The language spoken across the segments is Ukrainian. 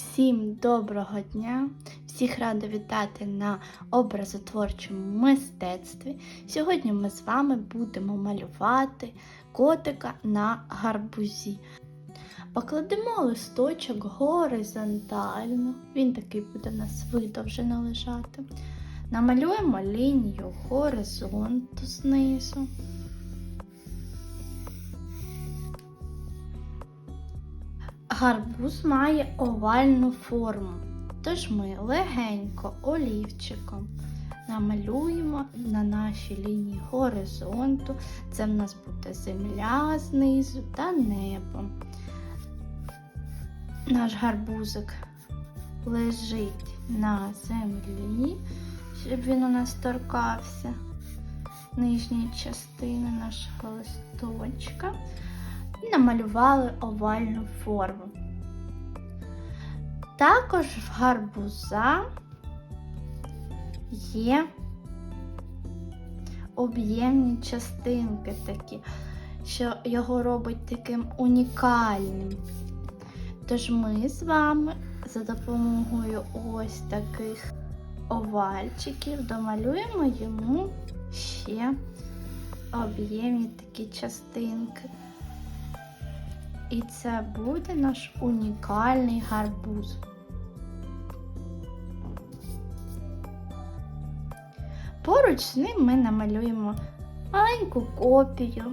Всім доброго дня! Всіх рада вітати на образотворчому мистецтві. Сьогодні ми з вами будемо малювати котика на гарбузі. Покладемо листочок горизонтально, він такий буде у нас видовжено лежати. Намалюємо лінію горизонту знизу. Гарбуз має овальну форму, тож ми легенько олівчиком намалюємо на нашій лінії горизонту. Це в нас буде земля знизу та небо. Наш гарбузик лежить на землі, щоб він у нас торкався нижньої частини нашого листочка і намалювали овальну форму. Також в гарбуза є об'ємні частинки такі, що його робить таким унікальним. Тож ми з вами за допомогою ось таких овальчиків домалюємо йому ще об'ємні такі частинки. І це буде наш унікальний гарбуз. Поруч з ним ми намалюємо маленьку копію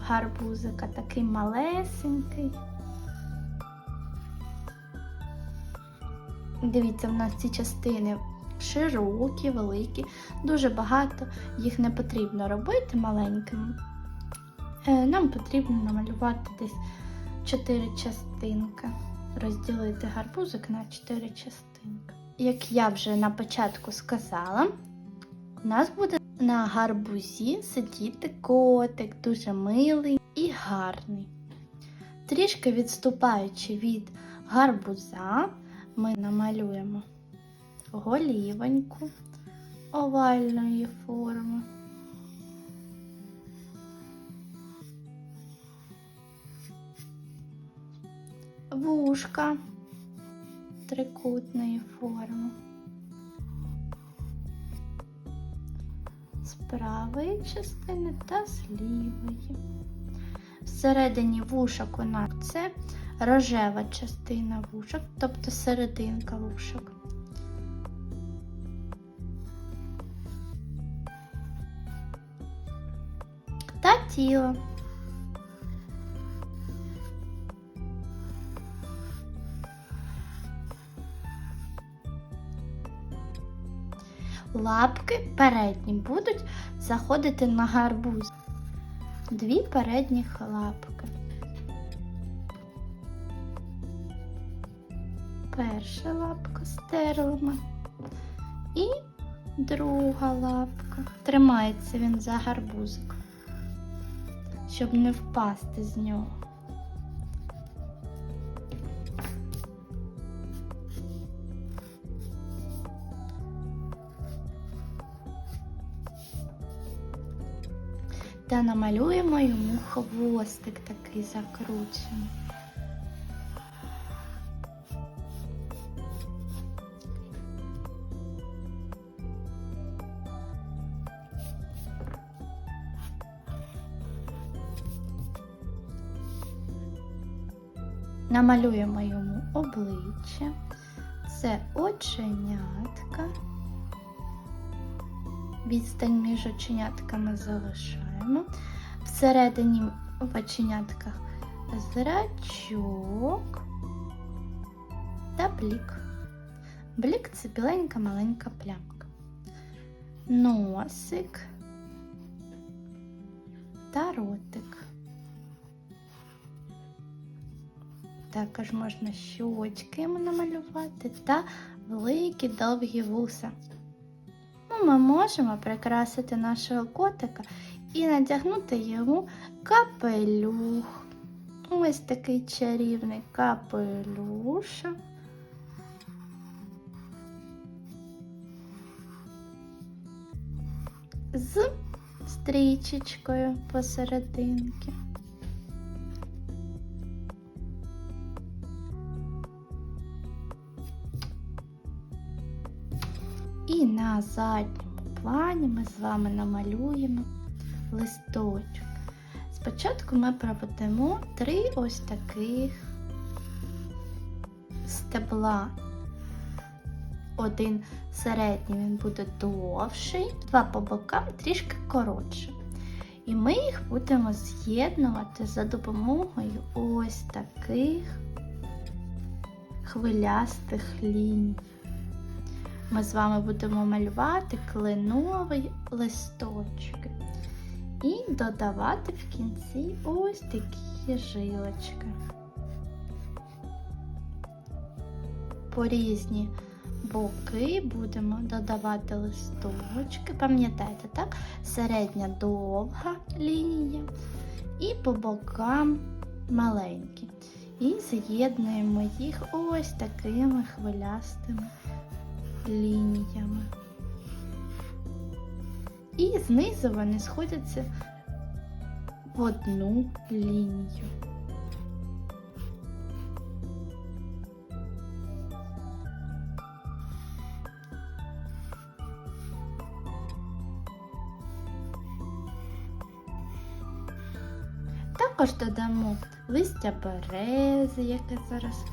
гарбузика, такий малесенький. Дивіться, в нас ці частини широкі, великі, дуже багато їх не потрібно робити маленькими. Е, Нам потрібно намалювати десь 4 частинки, розділити гарбузик на 4 частинки. Як я вже на початку сказала, у нас буде на гарбузі сидіти котик, дуже милий і гарний. Трішки відступаючи від гарбуза, ми намалюємо голівоньку овальної форми. Вушка трикутної форми. З правої частини та з лівої. Всередині вушок у нас це рожева частина вушок, тобто серединка вушок. Та тіло. Лапки передні будуть заходити на гарбуз. Дві передніх лапки. Перша лапка стерли ми. І друга лапка. Тримається він за гарбузик, щоб не впасти з нього. Та намалюємо йому хвостик такий закручений. Намалюємо йому обличчя. Це оченятка. Відстань між оченятками залишаємо. Всередині в оченятках зрачок та блік. Блік це біленька маленька плямка. Носик та ротик. Також можна щочки намалювати та великі довгі вуса. Ну, Ми можемо прикрасити нашого котика і надягнути йому капелюх. Ось такий чарівний капелюшок. З стрічечкою посерединки. І на задньому плані ми з вами намалюємо листочок. Спочатку ми проведемо три ось таких стебла. Один середній він буде довший, два по бокам трішки коротше. І ми їх будемо з'єднувати за допомогою ось таких хвилястих ліній. Ми з вами будемо малювати кленовий листочки і додавати в кінці ось такі жилочки. По різні боки будемо додавати листочки. Пам'ятаєте, так? Середня довга лінія і по бокам маленькі. І з'єднуємо їх ось такими хвилястими лініями. І знизу вони сходяться в одну лінію. Також додамо листя берези, яке зараз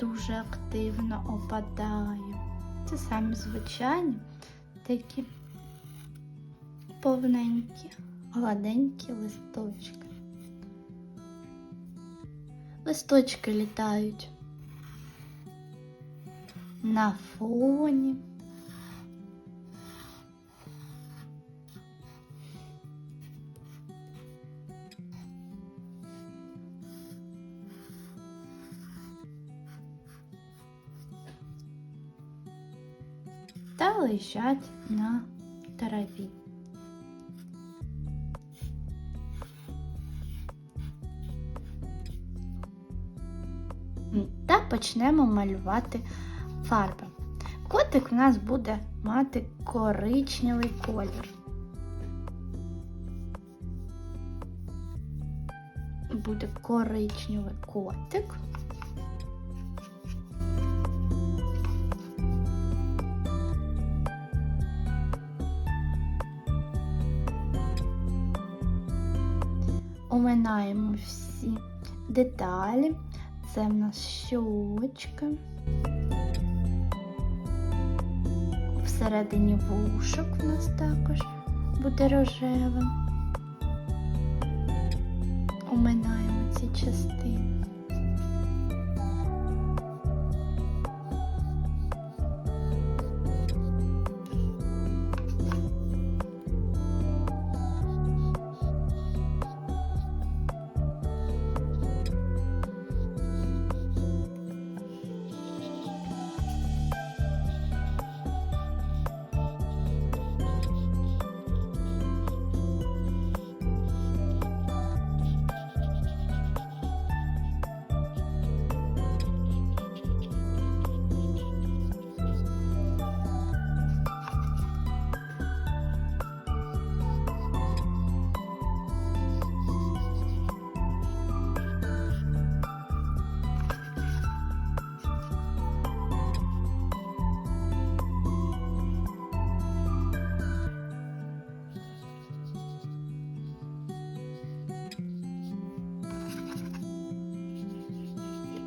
дуже активно опадає. Це самі звичайні такі повненькі, гладенькі листочки. Листочки літають на фоні. Та лежать на траві. Почнемо малювати фарби. Котик у нас буде мати коричневий колір. Буде коричневий котик. Оминаємо всі деталі. Це в нас щочка. Всередині вушок в нас також буде рожевим. Оминаємо ці частини.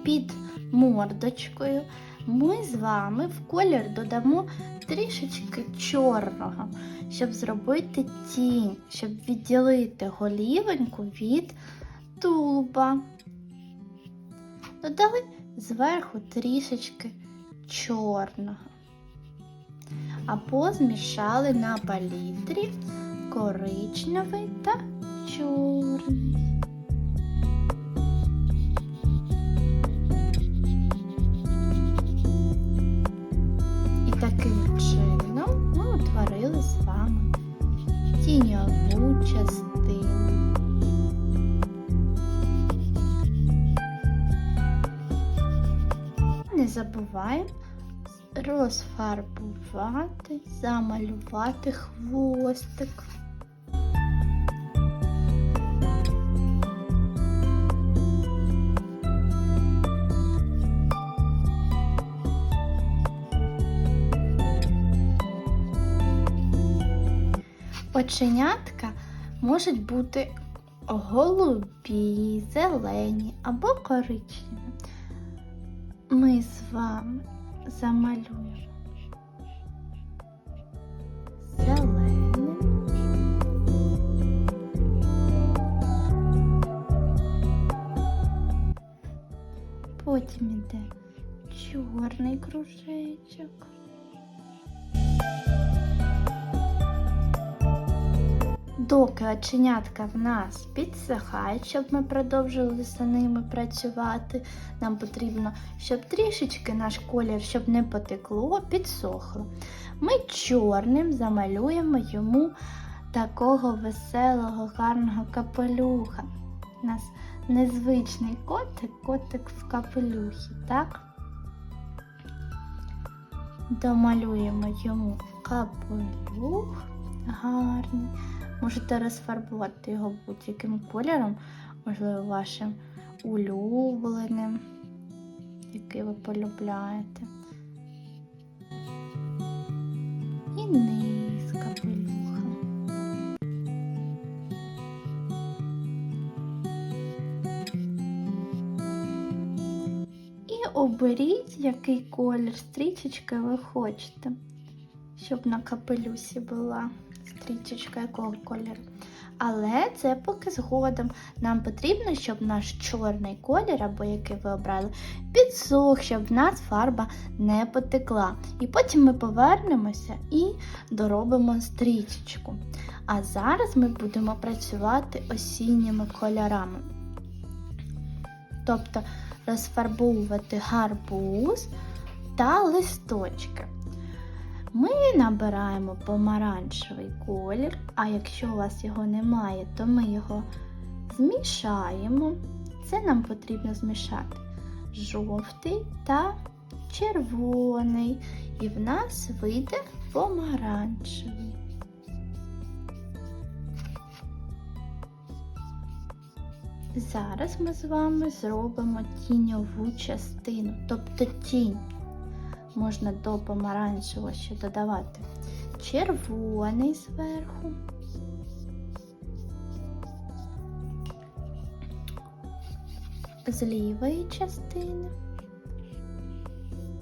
Під мордочкою ми з вами в колір додамо трішечки чорного, щоб зробити тінь, щоб відділити голівеньку від тулуба. Додали зверху трішечки чорного. Або змішали на палітрі коричневий та чорний. Тіньову. Не забуваємо розфарбувати, замалювати хвостик. Оченятка можуть бути голубі, зелені або коричневі. Ми з вами замалюємо. Потім іде чорний кружечок. Доки оченятка в нас підсихають, щоб ми продовжили за ними працювати, нам потрібно, щоб трішечки наш колір, щоб не потекло, підсохло. Ми чорним замалюємо йому такого веселого, гарного капелюха. У нас незвичний котик, котик в капелюхі, так? Домалюємо йому капелюх гарний. Можете розфарбувати його будь-яким кольором, можливо, вашим улюбленим, який ви полюбляєте. І низ капелюха. І оберіть, який колір стрічечки ви хочете, щоб на капелюсі була стрічечка якого кольору. Але це поки згодом. Нам потрібно, щоб наш чорний колір, або який ви обрали, підсох, щоб в нас фарба не потекла. І потім ми повернемося і доробимо стрічечку. А зараз ми будемо працювати осінніми кольорами. Тобто розфарбовувати гарбуз та листочки. Ми набираємо помаранчевий колір, а якщо у вас його немає, то ми його змішаємо. Це нам потрібно змішати жовтий та червоний. І в нас вийде помаранчевий. Зараз ми з вами зробимо тіньову частину, тобто тінь можна до помаранчевого ще додавати. Червоний зверху. З лівої частини.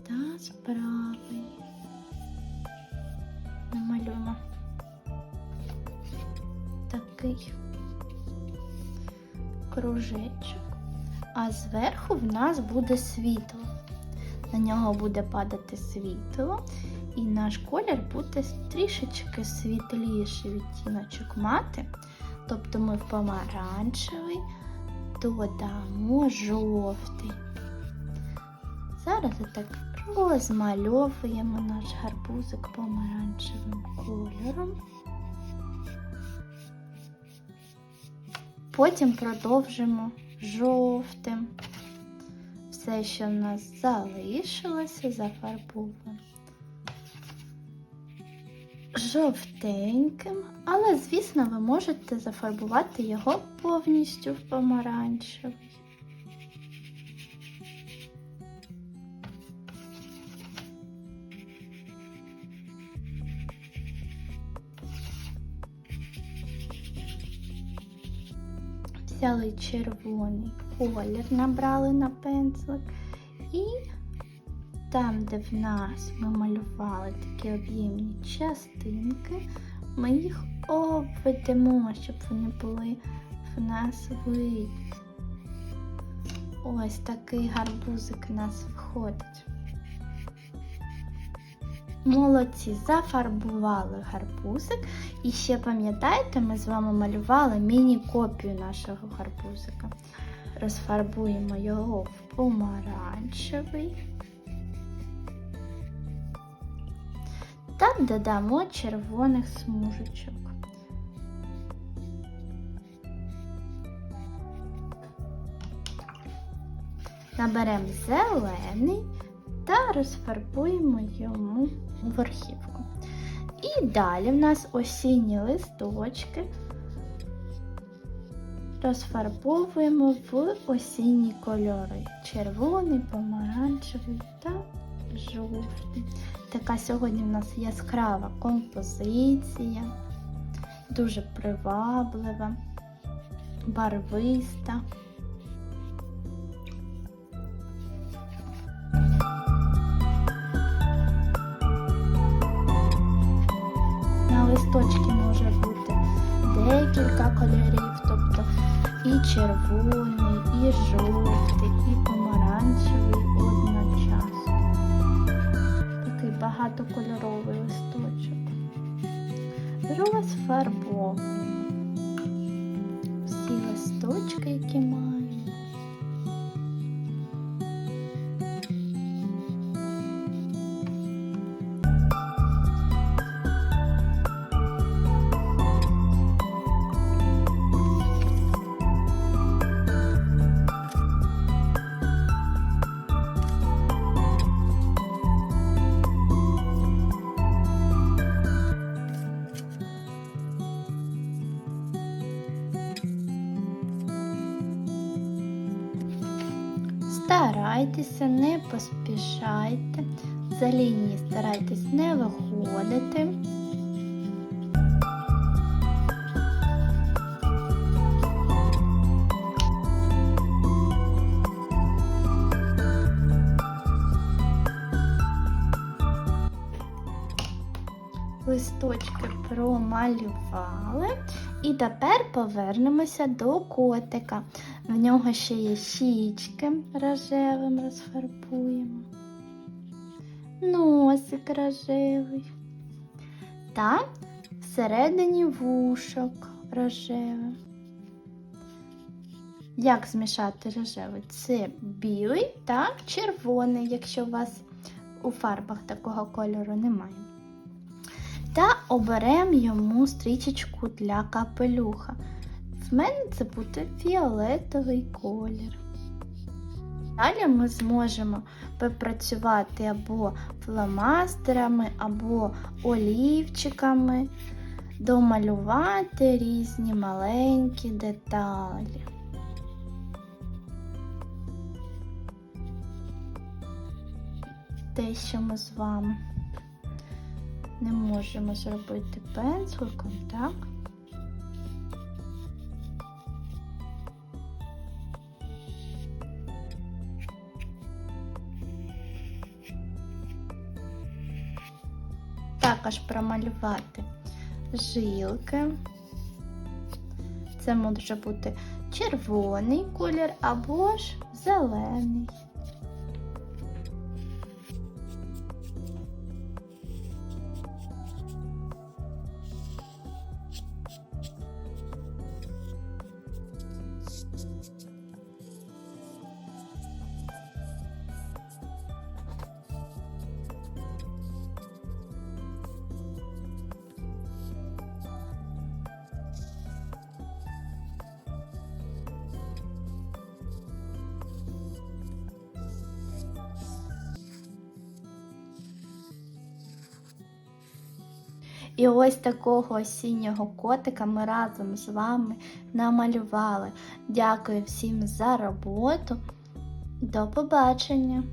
Та з правої. Намалюємо. Такий кружечок, а зверху в нас буде світло на нього буде падати світло, і наш колір буде трішечки світліший відтіночок мати. Тобто ми в помаранчевий додамо жовтий. Зараз так розмальовуємо наш гарбузик помаранчевим кольором. Потім продовжимо жовтим все, що в нас залишилося, зафарбовано жовтеньким, але, звісно, ви можете зафарбувати його повністю в помаранчевий. Взяли червоний колір, набрали на пензлик і там, де в нас ми малювали такі об'ємні частинки, ми їх обведемо, щоб вони були в нас видні. Ось такий гарбузик у нас виходить. Молодці, зафарбували гарбузик. І ще пам'ятаєте, ми з вами малювали міні-копію нашого гарбузика. Розфарбуємо його в помаранчевий та додамо червоних смужечок. Наберемо зелений та розфарбуємо йому верхівку. І далі в нас осінні листочки розфарбовуємо в осінні кольори червоний, помаранчевий та жовтий. Така сьогодні в нас яскрава композиція. дуже приваблива, барвиста. Листочці може бути декілька кольорів, тобто і червоний, і жовтий, і помаранчевий одночасно. Такий багатокольоровий листочок. Розфарбовуємо всі листочки, які маємо. Старайтеся, не поспішайте, за лінії старайтесь не виходити. Листочки промалювали. І тепер повернемося до котика. В нього ще є щічки рожевим розфарбуємо. Носик рожевий. Та всередині вушок рожевим. Як змішати рожевий? Це білий та червоний, якщо у вас у фарбах такого кольору немає. Та оберемо йому стрічечку для капелюха. В мене це буде фіолетовий колір. Далі ми зможемо попрацювати або фломастерами, або олівчиками, домалювати різні маленькі деталі. Те, що ми з вами не можемо зробити пензликом, так? Також промалювати жилки. Це може бути червоний колір або ж зелений. І ось такого осіннього котика ми разом з вами намалювали. Дякую всім за роботу. До побачення!